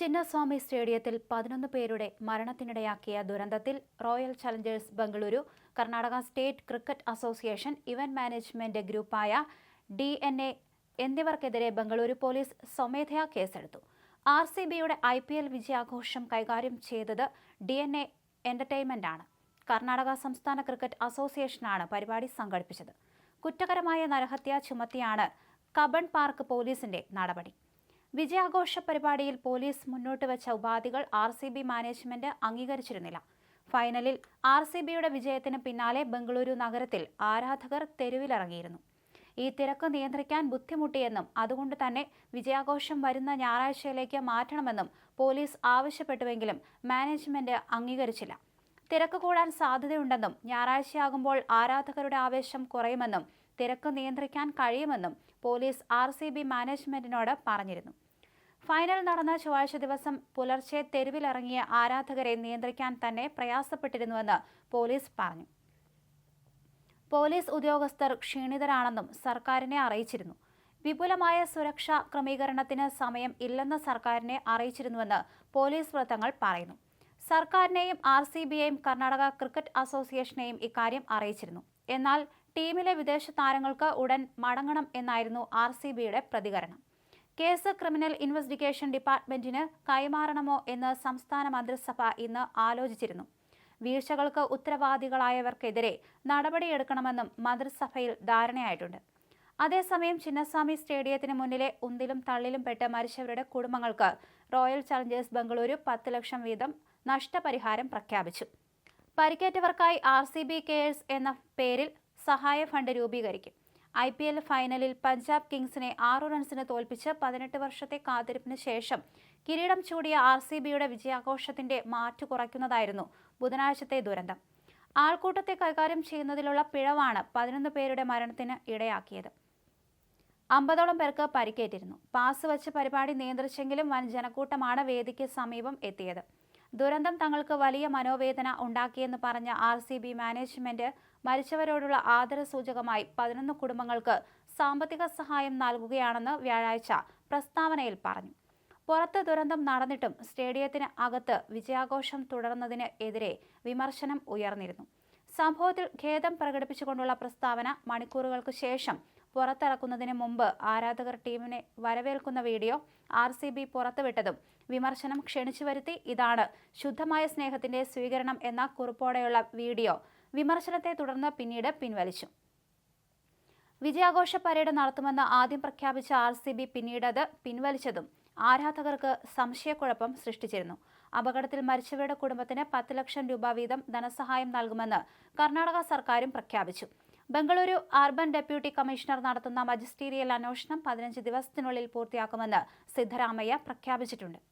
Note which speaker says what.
Speaker 1: ചിന്നസ്വാമി സ്റ്റേഡിയത്തിൽ പതിനൊന്ന് പേരുടെ മരണത്തിനിടയാക്കിയ ദുരന്തത്തിൽ Royal Challengers Bengaluru Karnataka state cricket association event management ഗ്രൂപ്പായ D N A എന്നിവർക്കെതിരെ ബംഗളൂരു പോലീസ് സ്വമേധയാ കേസെടുത്തു. ആർ സി ബിയുടെ ഐ പി എൽ വിജയാഘോഷം കൈകാര്യം ചെയ്തത് ഡി എൻ എ എന്റർടൈൻമെന്റാണ്. കർണാടക സംസ്ഥാന ക്രിക്കറ്റ് അസോസിയേഷനാണ് പരിപാടി സംഘടിപ്പിച്ചത്. കുറ്റകരമായ നരഹത്യ ചുമത്തിയാണ് കബൺ പാർക്ക് പോലീസിന്റെ നടപടി. വിജയാഘോഷ പരിപാടിയിൽ പോലീസ് മുന്നോട്ട് വെച്ച ഉപാധികൾ ആർ സി ബി മാനേജ്മെന്റ് അംഗീകരിച്ചിരുന്നില്ല. ഫൈനലിൽ ആർ സി ബിയുടെ വിജയത്തിന് പിന്നാലെ ബംഗളൂരു നഗരത്തിൽ ആരാധകർ തെരുവിലിറങ്ങിയിരുന്നു. ഈ തിരക്ക് നിയന്ത്രിക്കാൻ ബുദ്ധിമുട്ടിയെന്നും അതുകൊണ്ട് തന്നെ വിജയാഘോഷം വരുന്ന ഞായറാഴ്ചയിലേക്ക് മാറ്റണമെന്നും പോലീസ് ആവശ്യപ്പെട്ടുവെങ്കിലും മാനേജ്മെന്റ് അംഗീകരിച്ചില്ല. തിരക്ക് കൂടാൻ സാധ്യതയുണ്ടെന്നും ഞായറാഴ്ചയാകുമ്പോൾ ആരാധകരുടെ ആവേശം കുറയുമെന്നും തിരക്ക് നിയന്ത്രിക്കാൻ കഴിയുമെന്നും പോലീസ് ആർ മാനേജ്മെന്റിനോട് പറഞ്ഞിരുന്നു. ഫൈനൽ നടന്ന ചൊവ്വാഴ്ച ദിവസം പുലർച്ചെ തെരുവിലിറങ്ങിയ ആരാധകരെ നിയന്ത്രിക്കാൻ തന്നെ പ്രയാസപ്പെട്ടിരുന്നുവെന്ന് പോലീസ് പറഞ്ഞു. പോലീസ് ഉദ്യോഗസ്ഥർ ക്ഷീണിതരാണെന്നും സർക്കാരിനെ അറിയിച്ചിരുന്നു. വിപുലമായ സുരക്ഷാ ക്രമീകരണത്തിന് സമയം ഇല്ലെന്ന് സർക്കാരിനെ അറിയിച്ചിരുന്നുവെന്ന് പോലീസ് വൃത്തങ്ങൾ പറയുന്നു. സർക്കാരിനെയും ആർ സി ബിയെയും കർണാടക ക്രിക്കറ്റ് അസോസിയേഷനെയും ഇക്കാര്യം അറിയിച്ചിരുന്നു. എന്നാൽ ടീമിലെ വിദേശ താരങ്ങൾക്ക് ഉടൻ മടങ്ങണം എന്നായിരുന്നു ആർ സി ബിയുടെ പ്രതികരണം. കേസ് ക്രിമിനൽ ഇൻവെസ്റ്റിഗേഷൻ ഡിപ്പാർട്ട്മെന്റിന് കൈമാറണമോ എന്ന് സംസ്ഥാന മന്ത്രിസഭ ഇന്ന് ആലോചിച്ചിരുന്നു. വീഴ്ചകൾക്ക് ഉത്തരവാദികളായവർക്കെതിരെ നടപടിയെടുക്കണമെന്നും മന്ത്രിസഭയിൽ ധാരണയായിട്ടുണ്ട്. അതേസമയം ചിന്നസ്വാമി സ്റ്റേഡിയത്തിന് മുന്നിലെ ഉന്തിലും തള്ളിലും പെട്ട് മരിച്ചവരുടെ കുടുംബങ്ങൾക്ക് റോയൽ ചലഞ്ചേഴ്സ് ബംഗളൂരു പത്ത് ലക്ഷം വീതം നഷ്ടപരിഹാരം പ്രഖ്യാപിച്ചു. പരിക്കേറ്റവർക്കായി ആർ സി ബി കെയേഴ്സ് എന്ന പേരിൽ സഹായ ഫണ്ട് രൂപീകരിക്കും. ഐ പി എൽ ഫൈനലിൽ പഞ്ചാബ് കിങ്സിനെ ആറു റൺസിന് തോൽപ്പിച്ച് പതിനെട്ട് വർഷത്തെ കാത്തിരിപ്പിന് ശേഷം കിരീടം ചൂടിയ ആർ സി ബിയുടെ വിജയാഘോഷത്തിന്റെ മാറ്റു കുറയ്ക്കുന്നതായിരുന്നു ബുധനാഴ്ചത്തെ ദുരന്തം. ആൾക്കൂട്ടത്തെ കൈകാര്യം ചെയ്യുന്നതിലുള്ള പിഴവാണ് പതിനൊന്ന് പേരുടെ മരണത്തിന് ഇടയാക്കിയത്. അമ്പതോളം പേർക്ക് പരിക്കേറ്റിരുന്നു. പാസ് വച്ച് പരിപാടി നിയന്ത്രിച്ചെങ്കിലും വൻ ജനക്കൂട്ടമാണ് വേദിക്ക് സമീപം എത്തിയത്. ദുരന്തം തങ്ങൾക്ക് വലിയ മനോവേദന ഉണ്ടാക്കിയെന്ന് പറഞ്ഞ ആർ സി ബി മാനേജ്മെന്റ് മരിച്ചവരോടുള്ള ആദര സൂചകമായി പതിനൊന്ന് കുടുംബങ്ങൾക്ക് സാമ്പത്തിക സഹായം നൽകുകയാണെന്ന് വ്യാഴാഴ്ച പ്രസ്താവനയിൽ പറഞ്ഞു. പുറത്ത് ദുരന്തം നടന്നിട്ടും സ്റ്റേഡിയത്തിന് അകത്ത് വിജയാഘോഷം തുടർന്നതിന് എതിരെ വിമർശനം ഉയർന്നിരുന്നു. സംഭവത്തിൽ ഖേദം പ്രകടിപ്പിച്ചുകൊണ്ടുള്ള പ്രസ്താവന മണിക്കൂറുകൾക്ക് ശേഷം പുറത്തിറക്കുന്നതിന് മുമ്പ് ആരാധകർ ടീമിനെ വരവേൽക്കുന്ന വീഡിയോ ആർ സി ബി പുറത്തുവിട്ടതും വിമർശനം ക്ഷണിച്ചു വരുത്തി ഇതാണ് ശുദ്ധമായ സ്നേഹത്തിന്റെ സ്വീകരണം എന്ന കുറിപ്പോടെയുള്ള വീഡിയോ. വിമർശനത്തെ തുടർന്ന് പിന്നീട് പിൻവലിച്ചു. വിജയാഘോഷ പരേഡ് നടത്തുമെന്ന് ആദ്യം പ്രഖ്യാപിച്ച ആർ സി ബി പിന്നീട് അത് പിൻവലിച്ചതും ആരാധകർക്ക് സംശയക്കുഴപ്പം സൃഷ്ടിച്ചിരുന്നു. അപകടത്തിൽ മരിച്ചവരുടെ കുടുംബത്തിന് പത്ത് ലക്ഷം രൂപ വീതം ധനസഹായം നൽകുമെന്ന് കർണാടക സർക്കാരും പ്രഖ്യാപിച്ചു. ബംഗളൂരു അർബൻ ഡെപ്യൂട്ടി കമ്മീഷണർ നടത്തുന്ന മജിസ്റ്റീരിയൽ അന്വേഷണം പതിനഞ്ച് ദിവസത്തിനുള്ളിൽ പൂർത്തിയാക്കുമെന്ന് സിദ്ധരാമയ്യ പ്രഖ്യാപിച്ചിട്ടുണ്ട്.